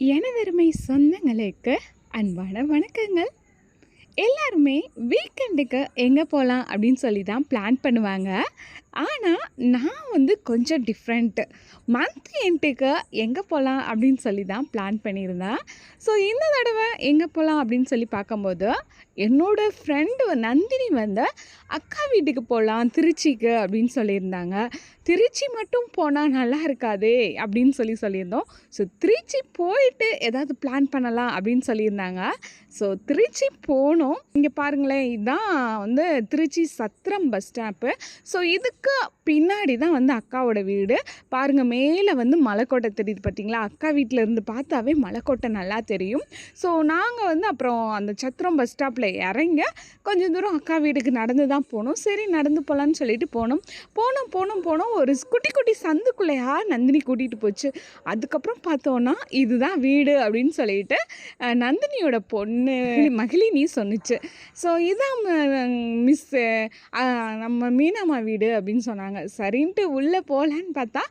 எனதருமை சொந்தங்களுக்கு அன்பான வணக்கங்கள். எல்லாருமே வீக்கெண்டுக்கு எங்கே போகலாம் அப்படின்னு சொல்லி தான் பிளான் பண்ணுவாங்க. ஆனால் நான் வந்து கொஞ்சம் டிஃப்ரெண்ட்டு மந்த் என்ட்டுக்கு எங்கே போகலாம் அப்படின்னு சொல்லி தான் பிளான் பண்ணியிருந்தேன். ஸோ இந்த தடவை எங்கே போகலாம் அப்படின்னு சொல்லி பார்க்கும்போது என்னோடய ஃப்ரெண்டு நந்தினி வந்து அக்கா வீட்டுக்கு போகலாம் திருச்சிக்கு அப்படின்னு சொல்லியிருந்தாங்க. திருச்சி மட்டும் போனால் நல்லா இருக்காதே அப்படின்னு சொல்லி சொல்லியிருந்தோம். ஸோ திருச்சி போயிட்டு ஏதாவது பிளான் பண்ணலாம் அப்படின்னு சொல்லியிருந்தாங்க. ஸோ திருச்சி போனோம். இங்கே பாருங்களேன் இதுதான் வந்து Tiruchi Chatram bus stop so இதுக்கு பின்னாடி தான் வந்து அக்காவோட வீடு. பாருங்கள் மேலே வந்து மலைக்கோட்டை தெரியுது பார்த்தீங்களா அக்கா வீட்டில் இருந்து பார்த்தாவே மலைக்கோட்டை நல்லா தெரியும். ஸோ நாங்கள் வந்து அப்புறம் அந்த சத்திரம் பஸ் ஸ்டாப்பில் இறங்க கொஞ்சம் தூரம் அக்கா வீட்டுக்கு நடந்து தான் போனோம். சரி நடந்து போகலான்னு சொல்லிட்டு போனோம். போனோம் போனோம் போனோம். ஒரு குட்டி குட்டி சந்துக்குள்ளையா நந்தினி கூட்டிகிட்டு போச்சு. அதுக்கப்புறம் பார்த்தோன்னா இதுதான் வீடு அப்படின்னு சொல்லிட்டு நந்தினியோட பொண்ணு மகிழினி சொன்னுச்சு. ஸோ இதான் மிஸ்ஸு நம்ம மீனாம்மா வீடு அப்படின்னு சொன்னாங்க. சரின்ட்டு உள்ளே போகலான்னு பார்த்தா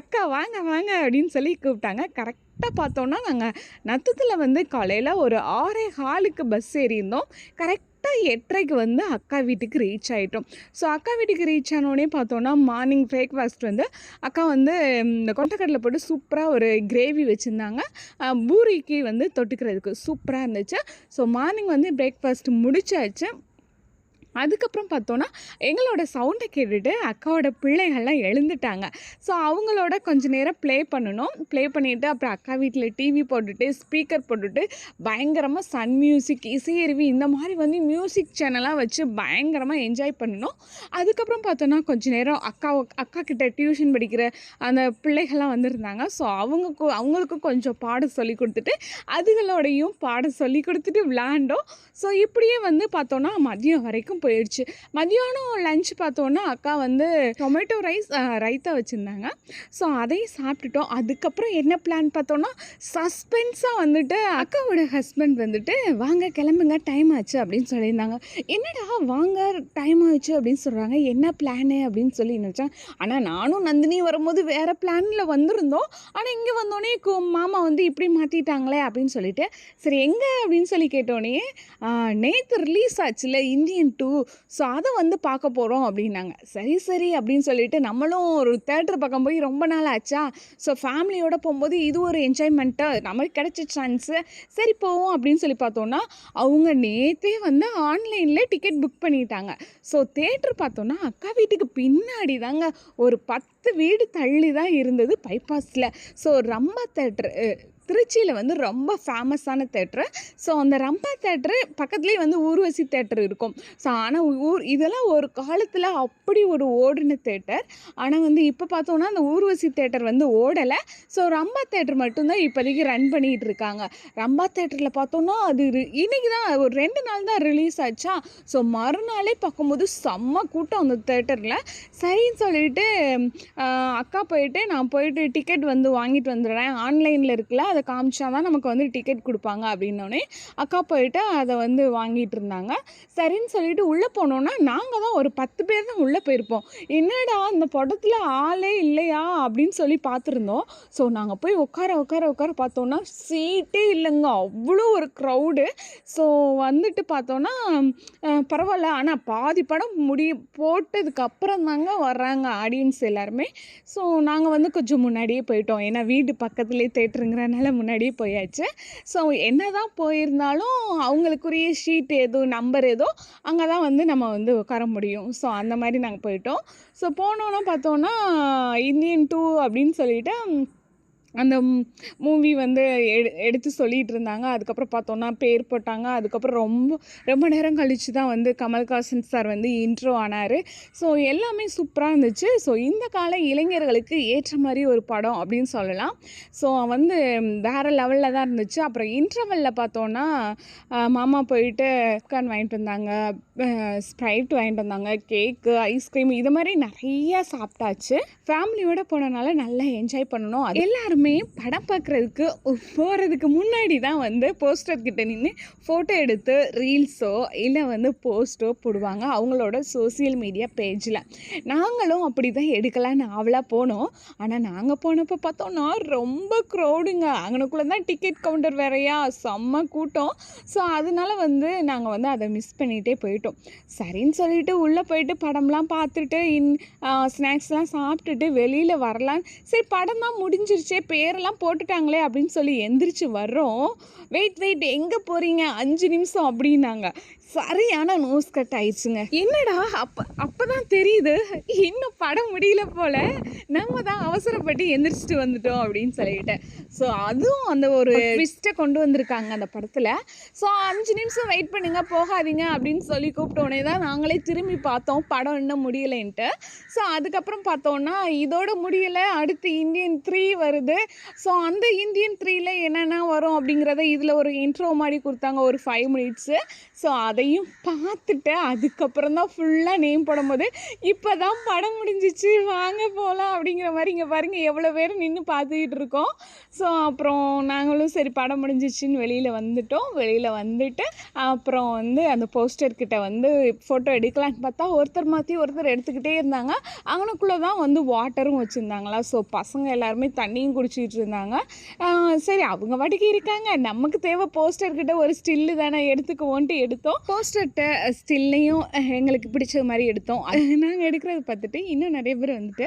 அக்கா வாங்க வாங்க அப்படின்னு சொல்லி கூப்பிட்டாங்க. கரெக்டாக பார்த்தோன்னா நாங்கள் நத்தத்தில் வந்து காலையில் ஒரு ஆறே ஹாலுக்கு பஸ் ஏறியிருந்தோம். கரெக்டாக எட்டரைக்கு வந்து அக்கா வீட்டுக்கு ரீச் ஆகிட்டோம் ஸோ அக்கா வீட்டுக்கு ரீச் ஆனோடனே பார்த்தோன்னா மார்னிங் பிரேக்ஃபாஸ்ட் வந்து அக்கா வந்து இந்த கொண்டக்கடலை போட்டு சூப்பராக ஒரு கிரேவி வச்சுருந்தாங்க. பூரிக்கு வந்து தொட்டுக்கிறதுக்கு சூப்பராக இருந்துச்சு. ஸோ மார்னிங் வந்து பிரேக்ஃபாஸ்ட் முடிச்சாச்சு. அதுக்கப்புறம் பார்த்தோன்னா எங்களோட சவுண்டை கேட்டுட்டு அக்காவோட பிள்ளைகள்லாம் எழுந்துட்டாங்க. ஸோ அவங்களோட கொஞ்ச நேரம் ப்ளே பண்ணணும். ப்ளே பண்ணிவிட்டு அப்புறம் அக்கா வீட்டில் டிவி போட்டுட்டு ஸ்பீக்கர் போட்டுட்டு பயங்கரமாக சன் மியூசிக் இசையருவி இந்த மாதிரி வந்து மியூசிக் சேனலாக வச்சு பயங்கரமாக என்ஜாய் பண்ணணும். அதுக்கப்புறம் பார்த்தோன்னா கொஞ்ச நேரம் அக்கா அக்கா கிட்ட டியூஷன் படிக்கிற அந்த பிள்ளைகள்லாம் வந்திருந்தாங்க. ஸோ அவங்க அவங்களுக்கும் கொஞ்சம் பாடம் சொல்லி கொடுத்துட்டு அதுகளோடையும் பாடம் சொல்லி கொடுத்துட்டு விளாண்டோம் ஸோ இப்படியே வந்து பார்த்தோன்னா மதியம் வரைக்கும் போயிடுச்சு. மதியானம் லஞ்ச் பார்த்தோன்னா அக்கா வந்து டொமேட்டோ ரைஸ் ரைத்தா வச்சுருந்தாங்க. ஸோ அதையும் சாப்பிட்டுட்டோம். அதுக்கப்புறம் என்ன பிளான் பார்த்தோன்னா சஸ்பென்ஸாக வந்துட்டு அக்காவோட ஹஸ்பண்ட் வந்துட்டு வாங்க கிளம்புங்க டைம் ஆச்சு அப்படின்னு சொல்லியிருந்தாங்க. என்னடா வாங்க டைம் ஆச்சு அப்படின்னு சொல்கிறாங்க என்ன பிளானு அப்படின்னு சொல்லி நினச்சேன். ஆனால் நானும் நந்தினி வரும்போது வேறு பிளானில் வந்திருந்தோம். ஆனால் இங்கே வந்தோடனே மாமா வந்து இப்படி மாற்றிட்டாங்களே அப்படின்னு சொல்லிட்டு சரி எங்கே? அப்படின்னு சொல்லி கேட்டோடனே நேற்று ரிலீஸ் ஆச்சுல இந்தியன் டூ ஸோ அதை வந்து பார்க்க போகிறோம் அப்படின்னாங்க. சரி சரி அப்படின்னு சொல்லிட்டு நம்மளும் ஒரு தேட்டர் பக்கம் போய் ரொம்ப நாள் ஆச்சா? ஸோ ஃபேமிலியோட போகும்போது இது ஒரு என்ஜாய்மெண்ட்டு நமக்கு கிடைச்ச சான்ஸு சரி போவோம் அப்படின்னு சொல்லி பார்த்தோன்னா அவங்க நேற்றே வந்து ஆன்லைனில் டிக்கெட் புக் பண்ணிட்டாங்க. ஸோ தேட்டர் பார்த்தோன்னா அக்கா வீட்டுக்கு பின்னாடி தாங்க ஒரு பத்து வீடு தள்ளி தான் இருந்தது பைபாஸில். ஸோ ரம்மா தேட்டர் திருச்சியில் வந்து ரொம்ப ஃபேமஸான தேட்ரு ஸோ அந்த ரம்பா தேட்ரு பக்கத்துலேயே வந்து ஊர்வசி தேட்டர் இருக்கும். ஸோ ஆனால் ஊர் இதெல்லாம் ஒரு காலத்தில் அப்படி ஒரு ஓடின தேட்டர் ஆனால் வந்து இப்போ பார்த்தோன்னா அந்த ஊர்வசி தேட்டர் வந்து ஓடலை. ஸோ ரம்பா தேட்டர் மட்டும்தான் இப்போதைக்கு ரன் பண்ணிகிட்டு இருக்காங்க. ரம்பா தேட்டரில் பார்த்தோன்னா அது ரி- தான் ஒரு ரெண்டு நாள் தான் ரிலீஸ் ஆச்சா? ஸோ மறுநாளே பார்க்கும்போது செம்ம கூட்டம் அந்த தேட்டரில் சரின்னு சொல்லிட்டு அக்கா போயிட்டு நான் போயிட்டு டிக்கெட் வந்து வாங்கிட்டு வந்துடுறேன். ஆன்லைனில் இருக்குல்ல அதை காமிச்சா தான் நமக்கு வந்து டிக்கெட் கொடுப்பாங்க அப்படின்னோடனே அக்கா போயிட்டு அதை வந்து வாங்கிட்டு இருந்தாங்க. சரின்னு சொல்லிட்டு உள்ளே போனோன்னா நாங்கள் தான் ஒரு பத்து பேர் தான் உள்ளே போயிருப்போம். என்னடா அந்த படத்தில் ஆளே இல்லையா அப்படின்னு சொல்லி பார்த்துருந்தோம். ஸோ நாங்கள் போய் உட்கார உட்கார உட்கார பார்த்தோன்னா சீட்டே இல்லைங்க. அவ்வளோ ஒரு க்ரௌடு ஸோ வந்துட்டு பார்த்தோன்னா பரவாயில்ல. ஆனால் பாதி படம் முடி போட்டதுக்கு அப்புறம் தாங்க வர்றாங்க ஆடியன்ஸ் எல்லாருமே. ஸோ நாங்கள் வந்து கொஞ்சம் முன்னாடியே போயிட்டோம். ஏன்னா வீடு பக்கத்துலேயே தேட்டருங்கிறனால முன்னாடியே போயாச்சு. ஸோ என்ன தான் போயிருந்தாலும் அவங்களுக்குரிய ஷீட் ஏதோ நம்பர் ஏதோ அங்கே தான் வந்து நம்ம வந்து உட்கார முடியும். ஸோ அந்த மாதிரி நாங்கள் போயிட்டோம். ஸோ போனோன்னா பார்த்தோன்னா இந்தியன் டூ அப்படின்னு சொல்லிட்டு அந்த மூவி வந்து எடு எடுத்து சொல்லிகிட்டு இருந்தாங்க அதுக்கப்புறம் பார்த்தோன்னா பேர் போட்டாங்க. அதுக்கப்புறம் ரொம்ப ரொம்ப நேரம் கழித்து தான் வந்து கமல்ஹாசன் சார் வந்து இன்ட்ரோ ஆனார். ஸோ எல்லாமே சூப்பராக இருந்துச்சு. ஸோ இந்த கால இளைஞர்களுக்கு ஏற்ற மாதிரி ஒரு படம் அப்படின்னு சொல்லலாம். ஸோ வந்து வேறு லெவலில் தான் இருந்துச்சு. அப்புறம் இன்டர்வெல்லில் பார்த்தோன்னா மாமா போயிட்டு பாப்கார்ன் வாங்கிட்டு வந்தாங்க. ஸ்ப்ரைட் வாங்கிட்டு வந்தாங்க. கேக்கு ஐஸ்கிரீம் இது மாதிரி நிறையா சாப்பிட்டாச்சு. ஃபேமிலியோட போனனால நல்லா என்ஜாய் பண்ணணும். அது எல்லாருமே படம் பார்க்குறதுக்கு போகிறதுக்கு முன்னாடி தான் வந்து போஸ்டர் கிட்ட நின்று ஃபோட்டோ எடுத்து ரீல்ஸோ இல்லை வந்து போஸ்ட்டோ போடுவாங்க அவங்களோட சோசியல் மீடியா பேஜில் நாங்களும் அப்படி தான் எடுக்கலான்னு ஆவலாக போனோம். ஆனால் நாங்கள் போனப்போ பார்த்தோன்னா ரொம்ப க்ரௌடுங்க அங்கனக்குள்ளே தான் டிக்கெட் கவுண்டர் வேறையா. செம்ம கூட்டம். ஸோ அதனால வந்து நாங்கள் வந்து அதை மிஸ் பண்ணிகிட்டே போயிட்டோம். சரின்னு சொல்லிட்டு உள்ளே போயிட்டு படம்லாம் பார்த்துட்டு இன் ஸ்நாக்ஸ்லாம் சாப்பிட்டுட்டு வெளியில் வரலாம் சரி படம் தான் முடிஞ்சிருச்சே பேரெல்லாம் போட்டுட்டாங்களே அப்படின்னு சொல்லி எந்திரிச்சு வர்றோம். வெயிட் வெயிட் எங்கே போகிறீங்க அஞ்சு நிமிஷம் அப்படின்னாங்க. சரியான நோஸ் கட் ஆயிடுச்சுங்க. என்னடா? அப்போ அப்போ தான் தெரியுது. இன்னும் படம் முடியல போல். நம்ம தான் அவசரப்பட்டு எந்திரிச்சிட்டு வந்துட்டோம் அப்படின்னு சொல்லிட்டு. ஸோ அதுவும் அந்த ஒரு ட்விஸ்ட்டை கொண்டு வந்திருக்காங்க அந்த படத்தில். ஸோ அஞ்சு நிமிஷம் வெயிட் பண்ணுங்க போகாதீங்க அப்படின்னு சொல்லி கூப்பிட்டோடனே தான் நாங்களே திரும்பி பார்த்தோம். படம் இன்னும் முடியலைன்ட்டு. ஸோ அதுக்கப்புறம் பார்த்தோன்னா இதோட முடியலை. அடுத்து இந்தியன் த்ரீ வருது. ஸோ அந்த இந்தியன் த்ரீல என்னென்ன வரும் அப்படிங்கிறத இதில் ஒரு இன்ட்ரோ மாதிரி கொடுத்தாங்க ஒரு ஃபைவ் மினிட்ஸு ஸோ அதையும் பார்த்துட்டு அதுக்கப்புறம் தான் ஃபுல்லாக நேம் போடும்போது இப்போ தான் படம் முடிஞ்சிச்சு வாங்க போகலாம் அப்படிங்கிற மாதிரி இங்கே பாருங்கள் எவ்வளோ பேர் நின்று பார்த்துக்கிட்டு இருக்கோம். ஸோ அப்புறம் நாங்களும் சரி படம் முடிஞ்சிச்சின்னு வெளியில் வந்துட்டோம். வெளியில் வந்துட்டு அப்புறம் வந்து அந்த போஸ்டர்கிட்ட வந்து ஃபோட்டோ எடுக்கலான்னு பார்த்தா ஒருத்தர் மாற்றி ஒருத்தர் எடுத்துக்கிட்டே இருந்தாங்க. அவனுக்குள்ளே தான் வந்து வாட்டரும் வச்சுருந்தாங்களா? ஸோ பசங்க எல்லாருமே தண்ணியும் குடிச்சிட்டு இருந்தாங்க சரி அவங்க வாட்டிக்கு இருக்காங்க. நமக்கு தேவை போஸ்டர்கிட்ட ஒரு ஸ்டில்லு தானே எடுத்துக்குவோன்ட்டு எடுத்தோம். போஸ்டர்கிட்ட ஸ்டில்லையும் எங்களுக்கு பிடிச்ச மாதிரி எடுத்தோம். நாங்கள் எடுக்கிறத பார்த்துட்டு இன்னும் நிறைய பேர் வந்துட்டு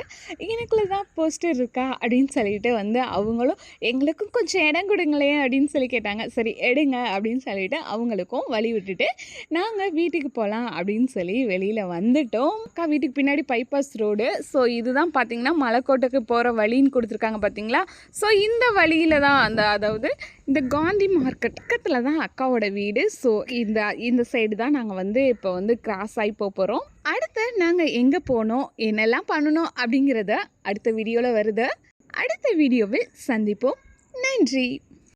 எனக்குள்ளே தான் போஸ்டர் இருக்கா? அப்படின்னு சொல்லிட்டு வந்து அவங்களும் எங்களுக்கும் கொஞ்சம் இடம் கொடுங்களேன் அப்படின்னு சொல்லி கேட்டாங்க. சரி எடுங்க அப்படின்னு சொல்லிட்டு அவங்களுக்கும் வழி விட்டுட்டு நாங்கள் வீட்டுக்கு போகலாம் அப்படின்னு சொல்லி வெளியில் வந்துட்டோம். அக்கா வீட்டுக்கு பின்னாடி பைபாஸ் ரோடு ஸோ இதுதான் பார்த்தீங்கன்னா மலைக்கோட்டைக்கு போகிற வழின்னு கொடுத்துருக்காங்க பார்த்தீங்களா? ஸோ இந்த வழியில் தான் அந்த அதாவது இந்த காந்தி மார்க்கெட் பக்கத்தில் தான் அக்காவோட வீடு. ஸோ இந்த இந்த சைடு தான் நாங்கள் வந்து இப்போ வந்து கிராஸ் ஆகி போக போகிறோம் அடுத்து நாங்கள் எங்கே போனோம் என்னெல்லாம் பண்ணணும் அப்படிங்கிறத அடுத்த வீடியோவில் வருது. அடுத்த வீடியோவில் சந்திப்போம். நன்றி.